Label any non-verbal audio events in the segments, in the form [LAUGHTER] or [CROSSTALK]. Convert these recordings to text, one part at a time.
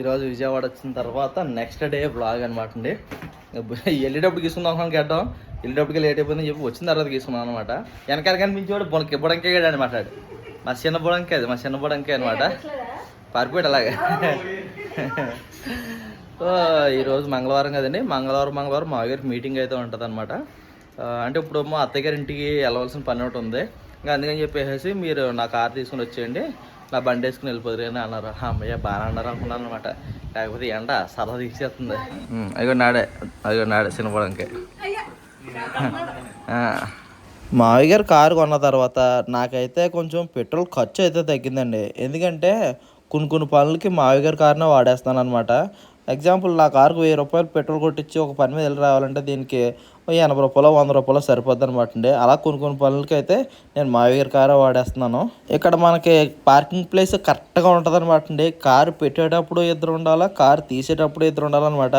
ఈరోజు విజయవాడ వచ్చిన తర్వాత నెక్స్ట్ డే బ్లాగ్ అనమాట అండి. వెళ్ళేటప్పుడు తీసుకుందాం అనుకుని గడ్డం. వెళ్ళేటప్పటికి లేట్ అయిపోయిందని చెప్పి వచ్చిన తర్వాత తీసుకున్నాం అనమాట వెనకాల కనిపించేవాడు బొనకి బుడంకే అనమాట మా చిన్న బుడంకే అది మా చిన్న బుడంకే అనమాట పారిపోయాడు అలాగే. ఈరోజు మంగళవారం కదండి. మంగళవారం మంగళవారం మా గారికి మీటింగ్ అయితే ఉంటుంది అనమాట అంటే ఇప్పుడు మా అత్తయ్య గారి ఇంటికి వెళ్ళవలసిన పని ఒకటి ఉంది. ఇంకా అందుకని చెప్పేసి మీరు నా కార్ తీసుకుని వచ్చేయండి. నా బండి వేసుకుని వెళ్ళిపోదురు అని అన్నారు. "ఆ, అమ్మయ్య బాగా అన్నారు అనుకున్నాను అనమాట కాకపోతే ఎండ సరదా తీసేస్తుంది. అదిగో నాడే. అదిగో నాడే చిన్నపడంకే మావి గారు కారు కొన్న తర్వాత నాకైతే కొంచెం పెట్రోల్ ఖర్చు అయితే తగ్గిందండి. ఎందుకంటే కొన్ని కొన్ని పనులకి మావి గారి కారునే వాడేస్తాను అనమాట ఎగ్జాంపుల్ నా కారుకు వెయ్యి రూపాయలు పెట్రోల్ కొట్టించి ఒక పని మీద వెళ్ళి రావాలంటే దీనికి ఎనభై రూపాయలు వంద రూపాయలు సరిపోద్ది అనమాట అండి. అలా కొన్ని కొన్ని పనులకి అయితే నేను మావి కారే వాడేస్తున్నాను. ఇక్కడ మనకి పార్కింగ్ ప్లేస్ కరెక్ట్గా ఉంటుంది అనమాట అండి. కారు పెట్టేటప్పుడు ఇద్దరు ఉండాలా కారు తీసేటప్పుడు ఇద్దరు ఉండాలన్నమాట.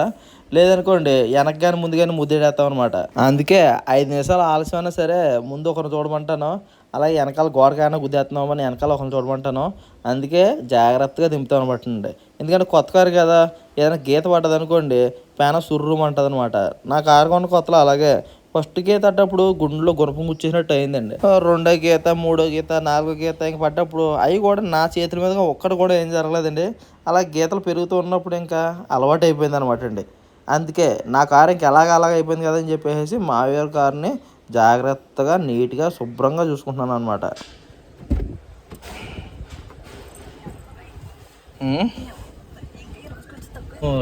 లేదనుకోండి వెనక కానీ ముందు కానీ ముద్దేడేస్తాం అనమాట అందుకే ఐదు నిమిషాలు ఆలస్యమైనా సరే ముందు ఒకరిని చూడమంటాను అలాగే వెనకాల గోడకైనా గుద్దేస్తున్నామని వెనకాల ఒకరిని చూడమంటాను. అందుకే జాగ్రత్తగా దింపుతాం అనమాట అండి. ఎందుకంటే కొత్త కారు కదా ఏదైనా గీత పడ్డది అనుకోండి పేన సుర్రుమంటుంది అనమాట నా కారు కొన్న కొత్తలో అలాగే. ఫస్ట్ గీత అట్టప్పుడు గుండెలో గుణపం గుచ్చేసినట్టు అయిందండి. రెండో గీత మూడో గీత నాలుగో గీత ఇంక పడ్డప్పుడు అవి కూడా నా చేతుల మీదుగా ఒక్కటి కూడా ఏం జరగలేదండి. అలా గీతలు పెరుగుతూ ఉన్నప్పుడు ఇంకా అలవాటు అయిపోయింది అనమాట అండి. అందుకే నా కారు ఇంక ఎలాగ అలాగ అయిపోయింది కదా అని చెప్పేసి మావేరు కారుని జాగ్రత్తగా నీట్గా శుభ్రంగా చూసుకుంటున్నాను అనమాట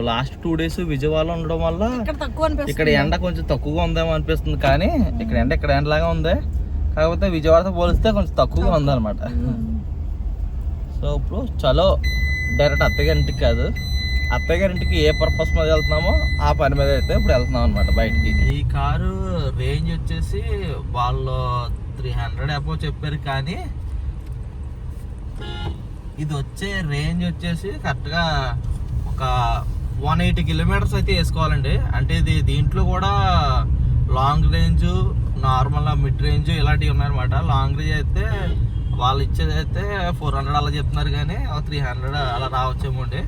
లాస్ట్ టూ డేస్ విజయవాడలో ఉండడం వల్ల ఇక్కడ తక్కువ అనిపిస్తుంది. ఇక్కడ ఎండ కొంచెం తక్కువగా ఉందేమో అనిపిస్తుంది కానీ ఇక్కడ ఎండ ఇక్కడ ఎండలాగా ఉంది. కాకపోతే విజయవాడతో పోలిస్తే కొంచెం తక్కువగా ఉందన్నమాట. సో ఇప్పుడు చలో డైరెక్ట్ అత్తయ్య గారింటికి కాదు. అత్తయ్య గారింటికి ఏ పర్పస్ మీద వెళ్తున్నామో ఆ పని మీద అయితే ఇప్పుడు వెళ్తున్నాం అనమాట బయటికి. ఈ కారు రేంజ్ వచ్చేసి వాళ్ళు త్రీ హండ్రెడ్ అబో చెప్పారు కానీ ఇది వచ్చే రేంజ్ వచ్చేసి కరెక్ట్గా ఒక వన్ ఎయిటీ కిలోమీటర్స్ అయితే వేసుకోవాలండి. అంటే ఇది దీంట్లో కూడా long range normal mid range ఇలాంటివి ఉన్నాయన్నమాట. లాంగ్ రేంజ్ అయితే వాళ్ళు ఇచ్చేది అయితే ఫోర్ హండ్రెడ్ అలా చెప్తున్నారు కానీ త్రీ హండ్రెడ్ అలా రావచ్చేమో అండి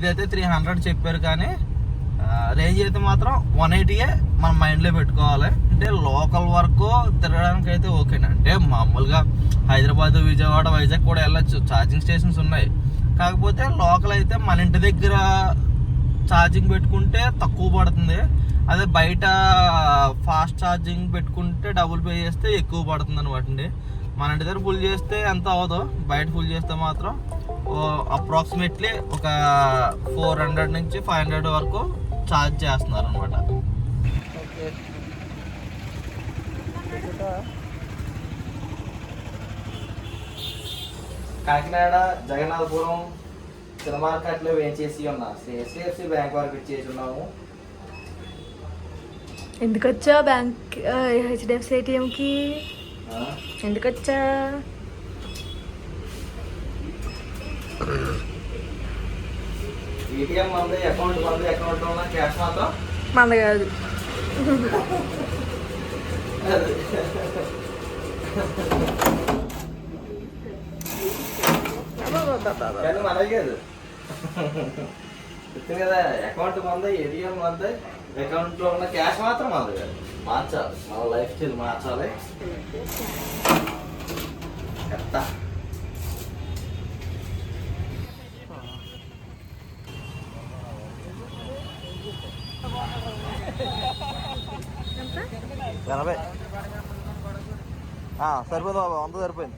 ఇదైతే త్రీ హండ్రెడ్ చెప్పారు కానీ రేంజ్ అయితే మాత్రం వన్ ఎయిటీయే మన మైండ్లో పెట్టుకోవాలి. అంటే లోకల్ వరకు తిరగడానికి అయితే ఓకేనా అంటే మామూలుగా హైదరాబాద్ విజయవాడ వైజాగ్ కూడా వెళ్ళొచ్చు. ఛార్జింగ్ స్టేషన్స్ ఉన్నాయి. కాకపోతే లోకల్ అయితే మన ఇంటి దగ్గర ఛార్జింగ్ పెట్టుకుంటే తక్కువ పడుతుంది. అదే బయట ఫాస్ట్ ఛార్జింగ్ పెట్టుకుంటే డబుల్ పే చేస్తే ఎక్కువ పడుతుంది అనమాట అండి. మన ఇంటి దగ్గర ఫుల్ చేస్తే ఎంత అవ్వదు. బయట ఫుల్ చేస్తే మాత్రం అప్రాక్సిమేట్లీ ఒక ఫోర్ హండ్రెడ్ నుంచి ఫైవ్ హండ్రెడ్ వరకు ఛార్జ్ చేస్తున్నారు అనమాట కాకినాడ జగన్నాథపురం సినిమార్కెట్లో వేయించేసి ఉన్నా. హెచ్డిఎఫ్సి బ్యాంక్ వరకు ఇచ్చేసి ఉన్నాము. ఎందుకు వచ్చా బ్యాంక్ హెచ్డిఎఫ్సి ఏటీఎంకి ఎందుకు వచ్చా ఏటీఎం మంది అకౌంట్ మంది అకౌంట్ ఉన్న క్యాష్ మాత్రం? మన కాదు. కాదు. అకౌంట్ మంది ఏటీఎం మంది అకౌంట్లో ఉన్న క్యాష్ మాత్రం కాదు. మార్చాలి. మన లైఫ్ స్టైల్ మార్చాలి. చెప్తా ఎనభై. సరిపోదు బాబా వంద సరిపోయింది.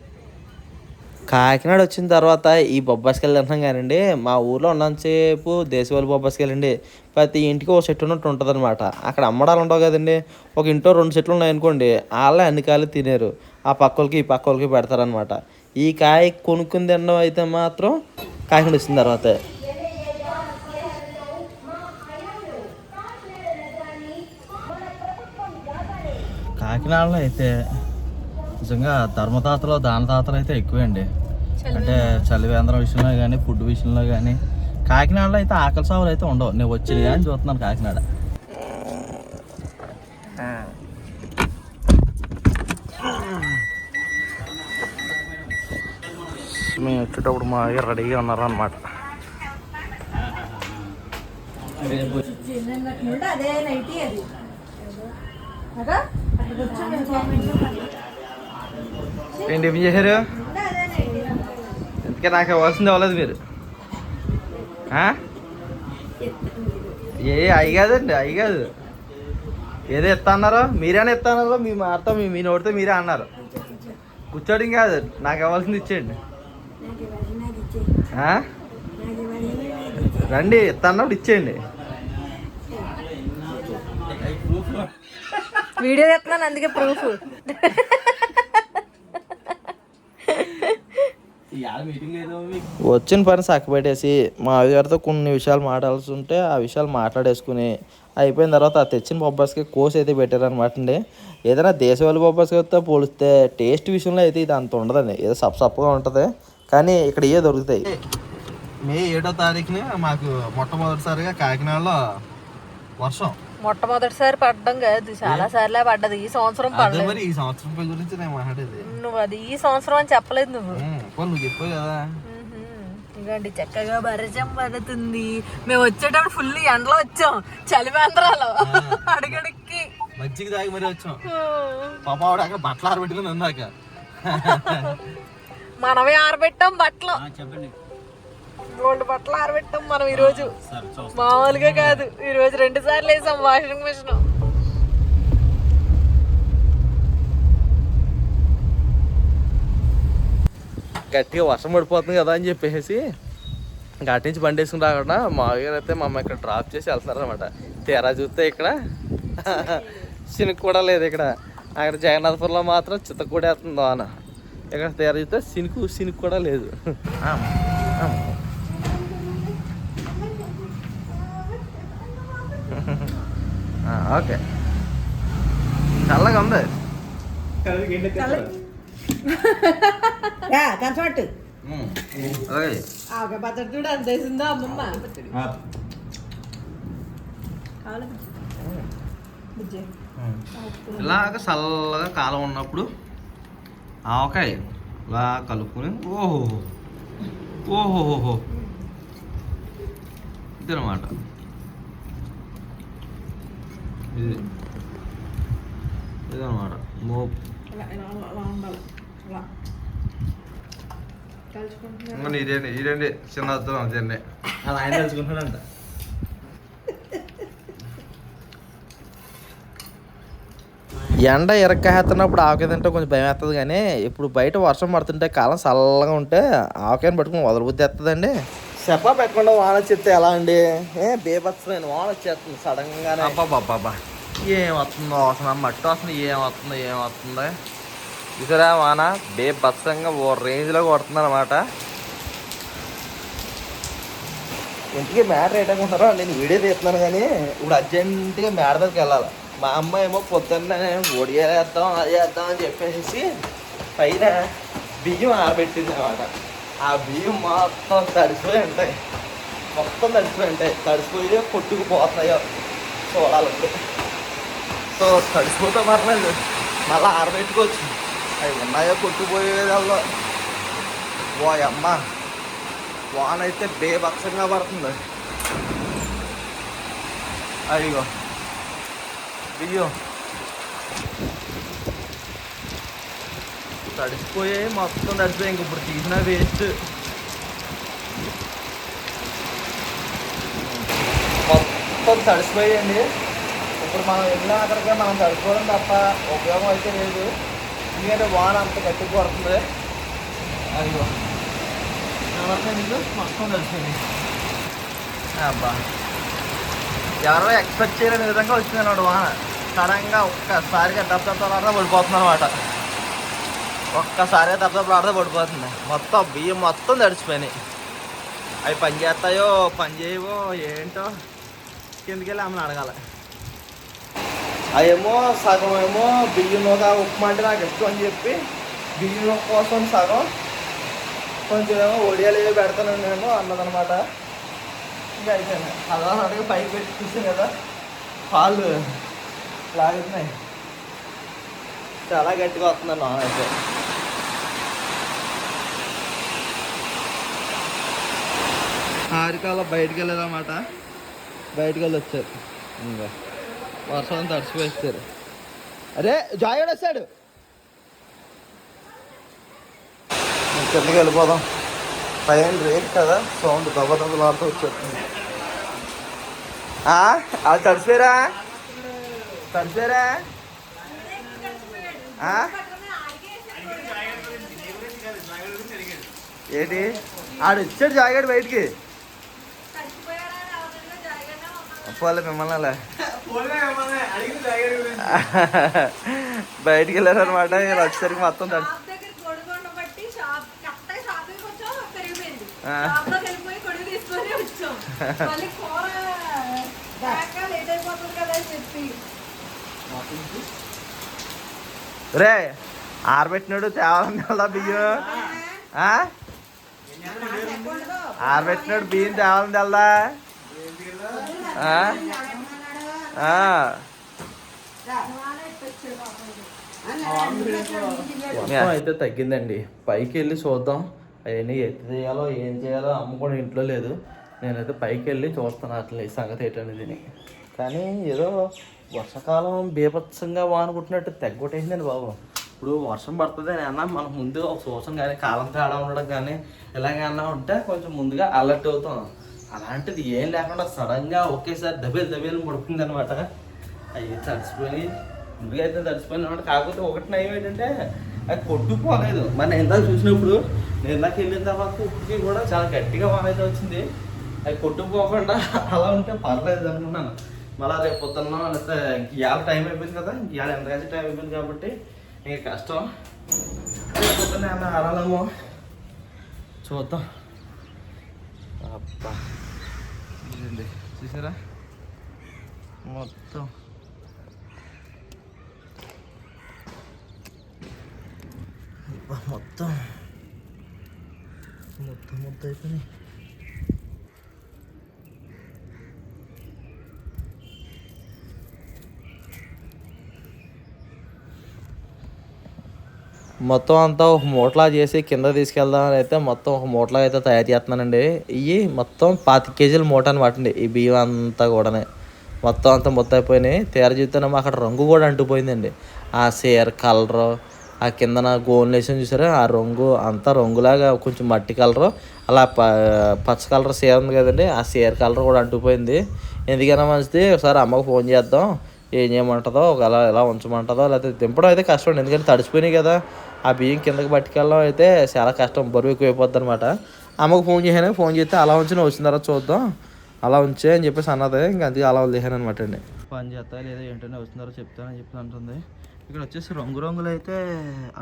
కాకినాడ వచ్చిన తర్వాత ఈ బొబ్బాస్కెళ్ళి తింటున్నాం కానండి. మా ఊర్లో ఉన్నంతసేపు దేశవాళి బొబ్బాస్కెళ్ళండి. ప్రతి ఇంటికి ఒక చెట్టు ఉన్నట్టు ఉంటుంది అనమాట అక్కడ అమ్మడాలు ఉండవు కదండి. ఒక ఇంట్లో రెండు చెట్లు ఉన్నాయనుకోండి వాళ్ళే అన్ని కాయలు తినేరు. ఆ పక్కలకి ఈ పక్కలకి పెడతారనమాట ఈ కాయ కొనుక్కుని తినడం అయితే మాత్రం కాకినాడ వచ్చిన తర్వాతే. కాకినాడలో అయితే నిజంగా ధర్మతాతలు దానతాతలు అయితే ఎక్కువే అండి అంటే చలివేంద్రం విషయంలో కానీ ఫుడ్ విషయంలో కానీ కాకినాడలో అయితే ఆకలి సాగులు అయితే ఉండవు. నేను వచ్చింది కానీ చూస్తున్నాను కాకినాడ. మేము వచ్చేటప్పుడు మా రెడీగా ఉన్నారన్నమాట. అదే నైటీ అది. ఏంటి ఏం చేశారు? ఎందుకే నాకు ఇవ్వాల్సింది ఇవ్వలేదు మీరు? ఏ అయి కాదండి అయి కాదు. ఏదో ఇస్తా అన్నారో మీరేనా ఇస్తా అన్నారో మీ మాటతో మీ మీ నోటితో మీరే అన్నారు. కూర్చోడం కాదు నాకు ఇవ్వాల్సింది ఇచ్చేయండి? రండి ఇస్తా అన్నప్పుడు ఇచ్చేయండి. వీడియో చేస్తున్నాను అందుకే ప్రూఫ్ వచ్చిన పని చక్కబెట్టేసి మా గారితో కొన్ని విషయాలు మాట్లాడాల్సి ఉంటే ఆ విషయాలు మాట్లాడేసుకుని అయిపోయిన తర్వాత ఆ తెచ్చిన బొబ్బాస్కి కోసి అయితే పెట్టారనమాట అండి. ఏదైనా దేశవాళీ బొబ్బాస్కితో పోలిస్తే టేస్ట్ విషయంలో అయితే ఇది అంత ఉండదండి. ఏదో సప్ సప్పగా ఉంటుంది. కానీ ఇక్కడ ఏ దొరుకుతాయి. మే ఏడో తారీఖున మాకు మొట్టమొదటిసారిగా కాకినాడలో వర్షం. మొట్టమొదటిసారి పడ్డం కాదు చాలా సార్లే పడ్డది. ఈ సంవత్సరం అదే పడలేదు. మరి ఈ సంవత్సరం గురించి నేను మాట్లాడేది. నువ్వు అది ఈ సంవత్సరం అని చెప్పలేదు నువ్వు. ఉమ్, పోనీ నువ్వు చెప్పావు కదా. ఇదిగోండి చక్కగా బరచం పడుతుంది. మేము వచ్చేటప్పుడు ఫుల్ ఎండలో వచ్చాం. చలివేంద్రాలు అడుగడుక్కి. మజ్జిగ తాగి మరి వచ్చాం. పాప ఆవిడ అక్కడ బట్టలు ఆరబెట్టుకుని ఉందాక. మనమే ఆరబెట్టాం బట్టలు. రెండు బట్టలు ఆరబెట్టాం మనం ఈ రోజు. మామూలుగా కాదు. ఈ రోజు రెండు సార్లు వేసాం వాషింగ్ మిషన్. గట్టిగా వర్షం పడిపోతుంది కదా అని చెప్పేసి గట్టి నుంచి బండి వేసుకుని రాకుండా మా గారు అయితే మా అమ్మ ఇక్కడ డ్రాప్ చేసి వెళ్తారనమాట తీరా చూస్తే ఇక్కడ. సినుకు కూడా లేదు ఇక్కడ. అక్కడ జగన్నాథపురంలో మాత్రం చిత్త కూడా వేస్తుంది వాన. ఇక్కడ తీరా చూస్తే సినుకు సినుకు కూడా లేదు. ఓకే. చల్లగా ఉంది కనసట్టు పచ్చడి చూడు అంత వేసిందో అమ్మమ్మ? ఇలాగ చల్లగా కాలం ఉన్నప్పుడు ఆవకాయ ఇలా కలుపుకొని ఓహో ఓహోహోహో. ఇదనమాట ఇది ఇదనమాట మో ఇంకా ఇదేంటి ఇదేంటి చిన్న అర్థం అదేంటి అది ఆయన తెలుసుకుంటాడంట ఎండ ఇరక్కేస్తున్నప్పుడు ఆవకాయ తింటే కొంచెం భయం వేస్తుంది కానీ ఇప్పుడు బయట వర్షం పడుతుంటే కాలం చల్లగా ఉంటే ఆవకాయని పట్టుకుని వదలబుద్ధి వేస్తుందండి చెప్పా పెట్టకుండా వాన వచ్చేస్తే ఎలా అండి? ఏ బేబత్సమైన వాన వచ్చేస్తుంది సడన్గానే. అబ్బాబ్బాబ్బా ఏం వస్తుందో అవసరం మట్టి వస్తుంది ఏం వస్తుందో ఏం వస్తుంది. వాన? బేబత్సంగా ఓ రేంజ్లో కొడుతుంది అనమాట ఇంటికి మ్యాటర్ ఏంటనుకుంటారో నేను వీడియో తీస్తున్నాను కానీ ఇప్పుడు అర్జెంటుగా మేడ దగ్గరికి వెళ్ళాలి. మా అమ్మ ఏమో పొద్దున్న ఒడియాలేద్దాం అది చేద్దాం అని చెప్పేసి పైన బియ్యం ఆరబెట్టింది అనమాట ఆ బియ్యం మొత్తం తడిసిపోయి ఉంటాయి. మొత్తం తడిసిపోయి ఉంటాయి. తడిసిపోయి కొట్టుకుపోతున్నాయో చూడాలంటే. సో తడిసిపోతే పర్లేదు మళ్ళీ ఆరబెట్టుకోవచ్చు. అవి ఉన్నాయో కొట్టుకుపోయేదాల్లో ఓ అమ్మ. వాన అయితే బేభత్సంగా పడుతుంది. అయ్యో. బియ్యం తడిసిపోయాయి మొత్తం తడిసిపోయాయి ఇంక ఇప్పుడు తీసిన వేస్ట్ మొత్తం తడిసిపోయాయండి ఇప్పుడు మనం వెళ్ళిన అక్కడికే మనం తడిసిపోవడం తప్ప ఉపయోగం అయితే లేదు ఎందుకంటే వాన అంత గట్టి పడుతుంది అయ్యో ఎవరికైనా మొత్తం తెలిసింది అబ్బా ఎవరో ఎక్స్పెక్ట్ చేయలేని విధంగా వచ్చింది అన్నమాట వాన సడన్గా ఒక్కసారిగా దెబ్బలాడతా పడిపోతుంది అనమాట ఒక్కసారిగా దెబ్బలాడతా పడిపోతుంది. మొత్తం బియ్యం మొత్తం తడిచిపోయినాయి. అవి పని చేస్తాయో పని చేయవో ఏంటో కిందకెళ్ళి ఆమెను అడగాలి. అవేమో సగం ఏమో బియ్యం ఒక ఉప్మా అంటే నాకు ఇష్టం అని చెప్పి బియ్యం కోసం సగం కొంచెం ఏమో ఒడియాలు ఏవో పెడతాను నేను అన్నదనమాట. ఇంకా అయిపోయింది. అలా అడిగి పైకి పెట్టి చూసాను కదా. పాలు లాగుతున్నాయి చాలా గట్టిగా వస్తుంది నాన్ అయితే. ఆరికాల బయటికి వెళ్ళారన్నమాట బయటికి వెళ్ళి వచ్చారు. ఇంకా వర్షం తడిచిపోయిస్తారు అరే జాయ్ వస్తాడు. కిందకి వెళ్ళిపోదాం. పైన రేట్ కదా సౌండ్ దెబ్బతలాడుతూ వచ్చేస్తుంది. అది తడిసిపోయారా? తడిసిపోయారా? ఆ? ఏంటి? ఆడు ఇచ్చాడు జాగాడు బయటికి. పోలే మిమ్మల్ని అలా. [LAUGHS] బయటికి వెళ్ళారు అనమాట ఇలా వచ్చేసరికి మొత్తం రే ఆరబెట్టినాడు తేవాలని తెల్దా బియ్యం. ఆ? ఆరబెట్టినాడు బియ్యం తేవాలని తెల్దా అయితే తగ్గిందండి. పైకి వెళ్ళి చూద్దాం. అవన్నీ ఎత్తి చేయాలో ఏం చేయాలో అమ్మ కూడా ఇంట్లో లేదు. నేనైతే పైకి వెళ్ళి చూస్తాను అట్లా ఈ సంగతి ఏంటనేది కానీ ఏదో వర్షాకాలం బీభత్సంగా వాన పుట్టినట్టు తెగ్గొట్టేసిందండి బాబు. ఇప్పుడు వర్షం పడుతుంది అని అన్నా మనకు ముందు ఒక సూచన కానీ కాలం తేడా ఉండడం కానీ ఇలాగన్నా ఉంటే కొంచెం ముందుగా అలర్ట్ అవుతాం. అలాంటిది ఏం లేకుండా సడన్గా ఒకేసారి దబేలు దబేలు ముడుతుంది అనమాట అవి తడిసిపోయి ముందుగా అయితే తడిసిపోయిన అనమాట కాకపోతే ఒకటి నయం ఏంటంటే అది కొట్టుకోలేదు మన ఇందాక చూసినప్పుడు నేను ఇందాక వెళ్ళిన తర్వాత ఉప్పుకి కూడా చాలా గట్టిగా వాన వచ్చింది. అది కొట్టుకోకుండా అలా ఉంటే పర్లేదు అనుకున్నాను. మళ్ళీ రేపు పొద్దున్న లేకపోతే ఇవాళ టైం అయిపోయింది కదా ఇవాళ ఎంత టైం అయిపోయింది కాబట్టి ఇంక కష్టం. పొద్దున్న ఏమైనా ఆడాలేమో చూద్దాం. అబ్బా. ఇదండి చూసారా? మొత్తం. మొత్తం. మొత్తం మొత్తం అయిపోయినాయి. మొత్తం అంతా ఒక మూటలా చేసి కింద తీసుకెళ్దామని అయితే మొత్తం ఒక మూటలా అయితే తయారు చేస్తున్నానండి. ఇవి మొత్తం పాతి కేజీల మూట అనమాట అండి. ఈ బియ్యం అంతా కూడానే. మొత్తం అంతా మొత్తం అయిపోయినాయి తయారు చేస్తున్నాము అక్కడ రంగు కూడా అంటుపోయిందండి. ఆ సేర్ కలరు ఆ కిందన గోన్లు వేసి చూసారా? ఆ రంగు అంతా రంగులాగా కొంచెం మట్టి కలరు అలా ప పచ్చ కలర్ సేర్ ఉంది కదండి ఆ సేర్ కలర్ కూడా అంటుపోయింది. ఎందుకైనా మంచిది ఒకసారి అమ్మకు ఫోన్ చేద్దాం. ఏం చేయమంటుందో ఒకవేళ ఎలా ఉంచమంటుందో లేకపోతే దింపడం అయితే కష్టం ఎందుకంటే తడిచిపోయినాయి కదా. ఆ బియ్యం కిందకి పట్టుకెళ్ళడం అయితే చాలా కష్టం. బరువు ఎక్కువైపోద్ది అనమాట అమ్మకు ఫోన్ చేశాను. ఫోన్ చేస్తే అలా ఉంచి వచ్చిన తర్వాత చూద్దాం. అలా ఉంచే అని చెప్పేసి అన్నది. ఇంకా అందుకే అలా వదిలేసాను అనమాట అండి. పని చేస్తా లేదా ఏంటంటే వస్తున్నారో చెప్తానని చెప్పి అంటుంది. ఇక్కడ వచ్చేసి రంగు రంగులు అయితే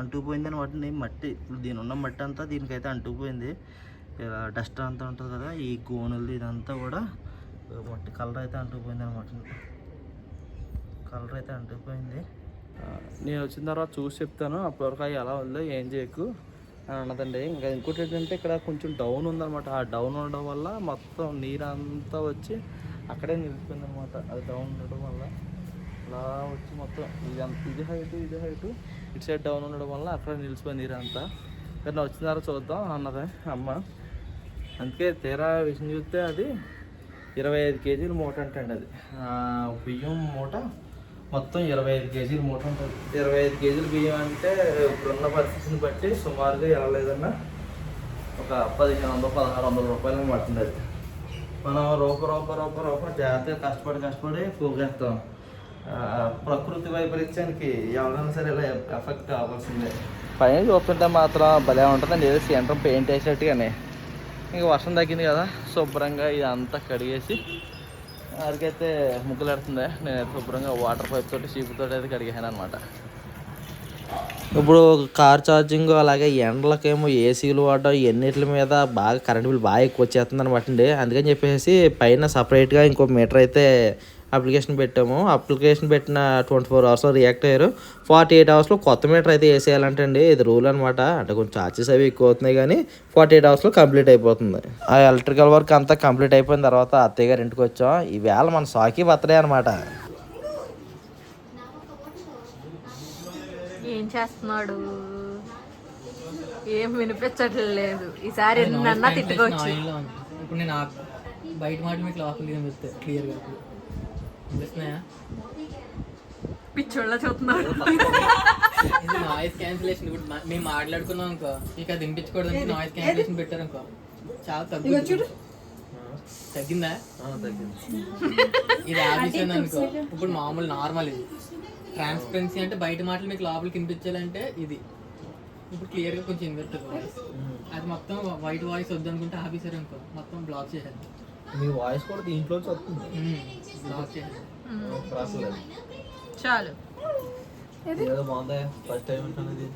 అంటుకుపోయింది అనమాట మట్టి ఇప్పుడు దీని ఉన్న మట్టి అంతా దీనికైతే అంటుకుపోయింది. ఇలా డస్ట్ అంతా ఉంటుంది కదా ఈ గోనులు ఇదంతా కూడా మట్టి కలర్ అయితే అంటుకుపోయింది అనమాట కలర్ అయితే అంటుకుపోయింది. నేను వచ్చిన తర్వాత చూసి చెప్తాను. అప్పటివరకు అవి ఎలా ఉందో ఏం చేయకు అని అన్నదండి. ఇంకా ఇంకోటి ఏంటంటే ఇక్కడ కొంచెం డౌన్ ఉందన్నమాట. ఆ డౌన్ ఉండడం వల్ల మొత్తం నీరు అంతా వచ్చి అక్కడే నిలిచిపోయింది అనమాట అది డౌన్ ఉండడం వల్ల అలా వచ్చి మొత్తం ఇది అంత ఇది హైట్ ఇది హైట్ ఇటు సైడ్ డౌన్ ఉండడం వల్ల అక్కడ నిలిచిపోయింది నీరు అంతా కానీ వచ్చిన తర్వాత చూద్దాం అన్నది అమ్మ. అందుకే తీరా విషయం చూస్తే అది ఇరవై ఐదు కేజీల మూట అంటండి అది. బియ్యం మూట మొత్తం ఇరవై ఐదు కేజీల మూట ఉంటుంది. ఇరవై ఐదు కేజీల బియ్యం అంటే ఇప్పుడున్న పరిస్థితిని బట్టి సుమారుగా ఎలా లేదన్నా ఒక పదిహేను వందలు పదహారు వందల రూపాయలు పడుతుంది అది. మనం రూప రూప రూప రూప జాగ్రత్తగా కష్టపడి కష్టపడి పోగేస్తాం ప్రకృతి వైపరీత్యానికి ఎవరైనా సరే ఇలా ఎఫెక్ట్ కావాల్సిందే. పైన చూస్తుంటే మాత్రం భలే ఉంటుందండి. ఏదో సెంటర్ పెయింట్ వేసినట్టుగానే. ఇంక వర్షం తగ్గింది కదా శుభ్రంగా ఇదంతా కడిగేసి అరికైతే ముగ్గులాడుతుంది. నేనైతే శుభ్రంగా వాటర్ పైప్ తోటి షీపుతో అయితే కడిగాను అనమాట ఇప్పుడు కార్ ఛార్జింగ్ అలాగే ఎండలకేమో ఏసీలు వాడడం ఎన్నిటి మీద బాగా కరెంట్ బిల్ బాగా ఎక్కువ వచ్చేస్తుంది అనమాట అండి అందుకని చెప్పేసి పైన సపరేట్గా ఇంకో మీటర్ అయితే అప్లికేషన్ పెట్టాము. అప్లికేషన్ పెట్టిన ట్వంటీ ఫోర్ అవర్స్లో రియాక్ట్ అయ్యారు. ఫార్టీ ఎయిట్ అవర్స్లో కొత్త మీటర్ అయితే వేసేయాలంటే అండి ఇది రూల్ అనమాట అంటే కొంచెం ఛార్జెస్ అవి ఎక్కువ అవుతున్నాయి కానీ ఫార్టీ ఎయిట్ అవర్స్లో కంప్లీట్ అయిపోతుంది. ఆ ఎలక్ట్రికల్ వర్క్ అంతా కంప్లీట్ అయిపోయిన తర్వాత అత్తయ్య గారి ఇంటికి వచ్చాం. ఈవేళ మన సాకి బర్త్డే అనమాట ఏం చేస్తున్నాడు? ఏం వినిపించట్లేదు. ఈసారి ఎన్నన్నా తిట్టుకోవచ్చు. ఇప్పుడు నేను బయట మాట మీకు లోపల కనిపిస్తాయి క్లియర్గా పిచ్చోళ్ళ చూస్తున్నారు ఇది నాయిస్ క్యాన్సిలేషన్ ఇప్పుడు మేము మాట్లాడుకున్నాం అనుకో. మీకు అది వినిపించకూడదు అంటే నాయిస్ క్యాన్సిలేషన్ పెట్టారు అనుకో. చాలా తగ్గుతుంది. తగ్గిందా? ఇది ఆపేసాను అనుకో. ఇప్పుడు మామూలు నార్మల్ ఇది. ట్రాన్స్పరెన్సీ అంటే బయట మాటలు మీకు లోపలికి వినిపించాలంటే ఇది. ఇప్పుడు క్లియర్గా కొంచెం వినిపిస్తుంది వాయిస్ అది మొత్తం వైట్ వాయిస్ వద్దనుకుంటే ఆపేసారు అనుకో. మొత్తం బ్లాక్ చేసేది మీ వాయిస్ కూడా దీంట్లోంచి వస్తుంది. చాలు. ఏదో? బాగుందా? ఫస్ట్ టైం ఇది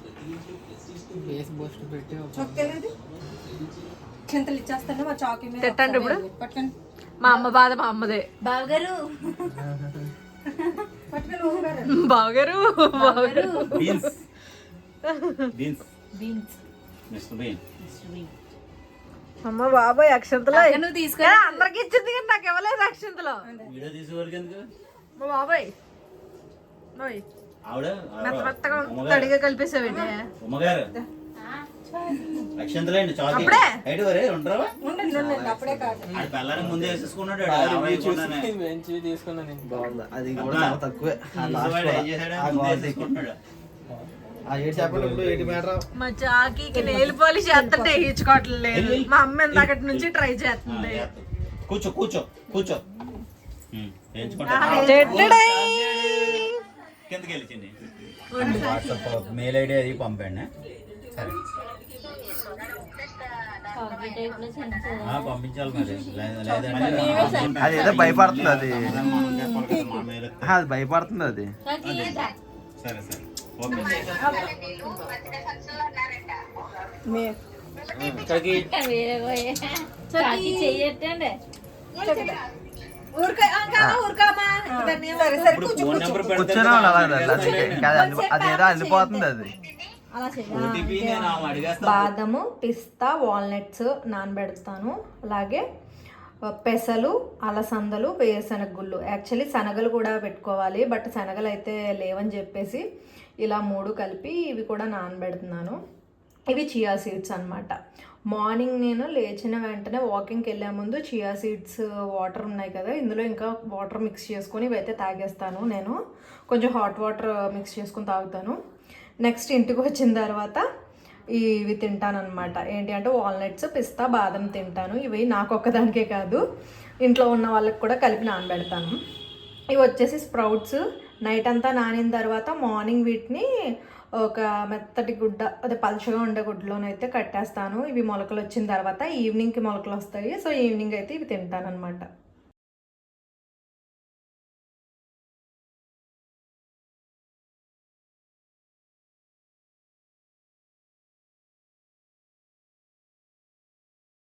బేస్ బూస్ట్ పెట్టి చింతలు ఇచ్చేస్తాను మా చాకీ మీద తిట్టండి ఇప్పుడు. పట్టుకొని. మా అమ్మ బాధ మా అమ్మదే. బావగారు. బావగారు బావగారు. Beans. Beans. Beans. Mr Bean. అమ్మ బాబాయ్ అక్షంతలో. నువ్వు తీసుకో ఏ, అందరికి ఇచ్చింది కానీ నాకు ఇవ్వలేదు అక్షంతలో. మా బాబాయ్. మెత్త మెత్తగా తడిగా బాగుంది. అది కూడా తక్కువే. మా చాకీకి నెయిల్ పాలిష్ చేస్తుంటే వేయించుకోవట్లేదు మా అమ్మ ఇందాకటి నుంచి ట్రై చేస్తుంది చేస్తా. కూర్చో కూర్చో కూర్చో. కిందకి వెళ్ళింది వాట్సాప్ మెయిల్ ఐడి అది పంపండి సరే ఆ, పంపించాలి మరి అది ఏదో భయపడుతుంది. అది భయపడుతుంది అది సరే సరే అల్లిపోతుంది అది బాదము పిస్తా వాల్నట్స్ నానబెడతాను. అలాగే పెసలు అలసందలు వేరుశనగ గుళ్ళు. యాక్చువల్లీ శనగలు కూడా పెట్టుకోవాలి బట్ శనగలు అయితే లేవని చెప్పేసి ఇలా మూడు కలిపి ఇవి కూడా నానబెడుతున్నాను. ఇవి చియా సీడ్స్ అన్నమాట. మార్నింగ్ నేను లేచిన వెంటనే వాకింగ్కి వెళ్ళే ముందు చియా సీడ్స్ వాటర్ ఉన్నాయి కదా ఇందులో ఇంకా వాటర్ మిక్స్ చేసుకొని ఇవైతే తాగేస్తాను నేను. కొంచెం హాట్ వాటర్ మిక్స్ చేసుకొని తాగుతాను. నెక్స్ట్ ఇంటికి వచ్చిన తర్వాత ఇవి తింటానమాట ఏంటి అంటే వాల్నట్స్ పిస్తా బాదం తింటాను. ఇవి నాకు ఒక్కదానికే కాదు. ఇంట్లో ఉన్న వాళ్ళకి కూడా కలిపి నానబెడతాను. ఇవి వచ్చేసి స్ప్రౌట్స్ నైట్ అంతా నానిన తర్వాత మార్నింగ్ వీటిని ఒక మెత్తటి గుడ్డ అదే పలుచగా ఉండే గుడ్డలోనైతే కట్టేస్తాను. ఇవి మొలకలు వచ్చిన తర్వాత ఈవినింగ్కి మొలకలు వస్తాయి. సో ఈవినింగ్ అయితే ఇవి తింటాను అనమాట